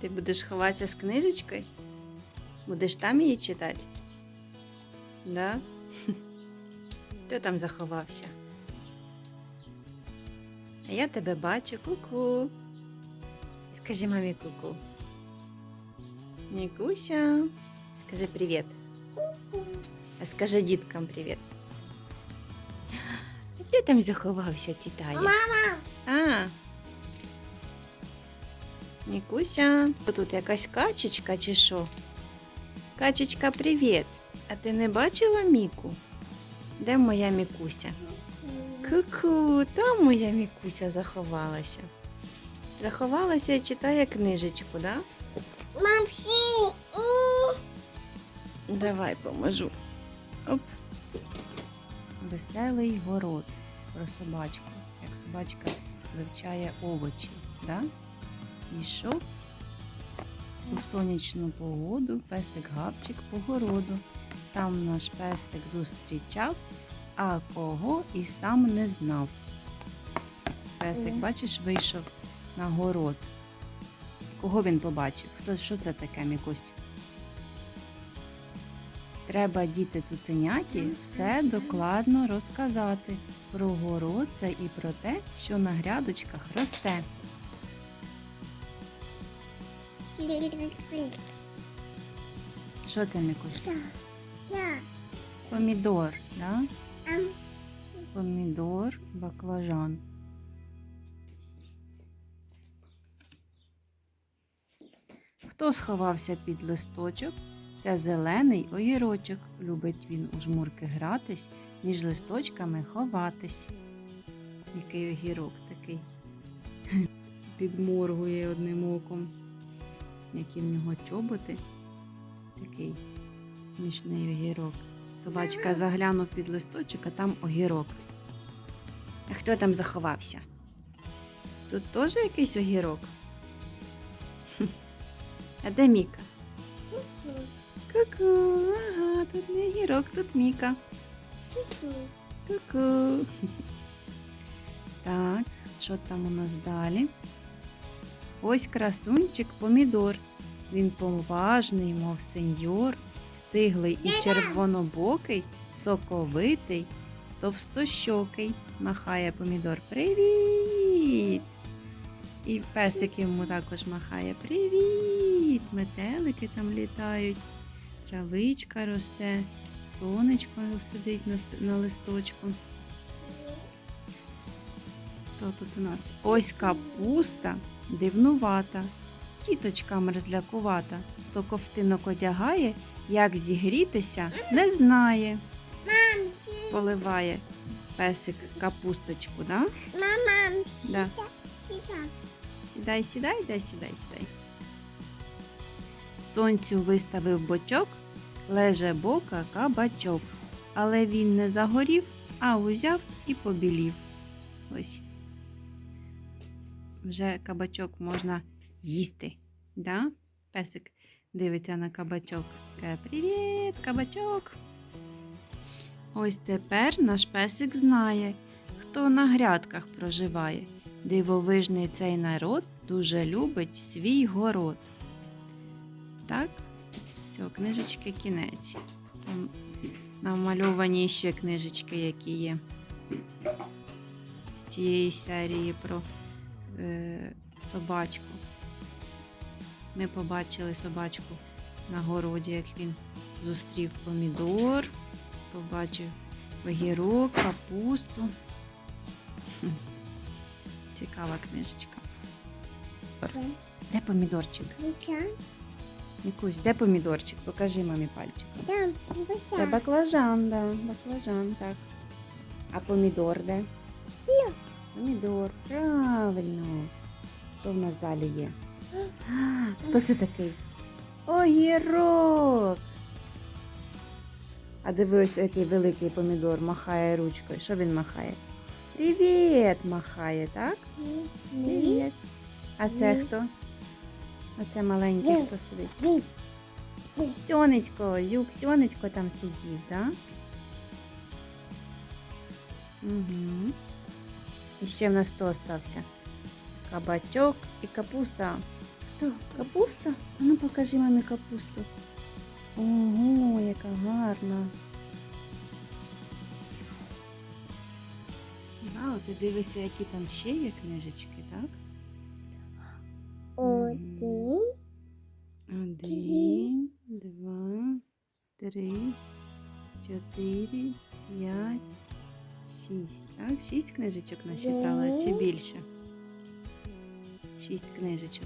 Ти будеш ховатися з книжечкою? Будеш там її читати? Да? Хто там заховався? А я тебе бачу, ку-ку. Скажи мамі ку-ку. Нікуся, скажи привіт. А скажи діткам привіт. А Ти там заховався, тітая? Мама, А. Нікуся, тут якась качечка чи що? Качечка, привіт. А ти не бачила Міку? Де моя Мікуся? Ку-ку, там моя Мікуся заховалася. Заховалася і читає книжечку, да? мам, синь. Давай поможу. Оп. Веселий город про собачку. Як собачка вивчає овочі, да? Йшов у сонячну погоду песик гавчик по городу. Там наш песик зустрічав, а кого і сам не знав. Песик, бачиш, вийшов на город. Кого він побачив? Хто, що це таке, Мікусь? Треба діти цуценяті все докладно розказати про город це і про те, що на грядочках росте. Що це, Мікусь? Да. Помідор, да? Помідор, баклажан. Хто сховався під листочок? Це зелений огірочок. Любить він у жмурки гратись, між листочками ховатись. Який огірок такий. Підморгує одним оком. Які в нього чоботи. Такий смішний огірок. Собачка заглянув під листочок, а там огірок. А хто там заховався? Тут теж якийсь огірок? А де Міка? Ку-ку, ага, тут не огірок, тут Міка. Ку-ку. Так, що там у нас далі? Ось красунчик помідор. Він поважний, мов сеньор, стиглий і червонобокий, соковитий, товстощокий. Махає помідор. Привіт! І песик йому також махає. Привіт! Метелики там літають, травичка росте, сонечко сидить на, листочку. Хто тут у нас? Ось капуста дивнувата, тіточка мерзлякувата, сто ковтинок одягає, як зігрітися, не знає. Поливає песик капусточку, да? Мама, Да. Сідай, сідай, дай, сідай, сідай. Сонцю виставив бочок, леже бока кабачок. Але він не загорів, а узяв і побілів. Ось. Вже кабачок можна їсти. Да? Песик дивиться на кабачок. Каже, Привіт, кабачок. Ось тепер наш песик знає, хто на грядках проживає. Дивовижний цей народ дуже любить свій город. Так, все, книжечки кінець. Там намальовані ще книжечки, які є з цієї серії про е, собачку. Ми побачили собачку на городі, як він зустрів помідор, побачив огірок, капусту. Цікава книжечка. Де помідорчик? Якусь, де помідорчик? Покажи мамі пальчиком. Це баклажан, да, баклажан, так. А помідор де? Помідор, правильно. Хто в нас далі є? Хто це такий? Огірок. А дивись, який великий помідор махає ручкою. Що він махає? Привіт! махає, так? Привіт. А це хто? А це маленький хто сидить? Сьонечко, зюк, сьонечко там сидів, да? Угу. І ще в нас хто остався? Кабачок і капуста. То, капуста? А ну покажи мамі капусту. Ого, яка гарна. Вау, ти дивишся, які там ще є книжечки, так? Один. Один, два, три, чотири, п'ять, шість. Так, шість книжечок насчитала чи більше? Шість книжечок.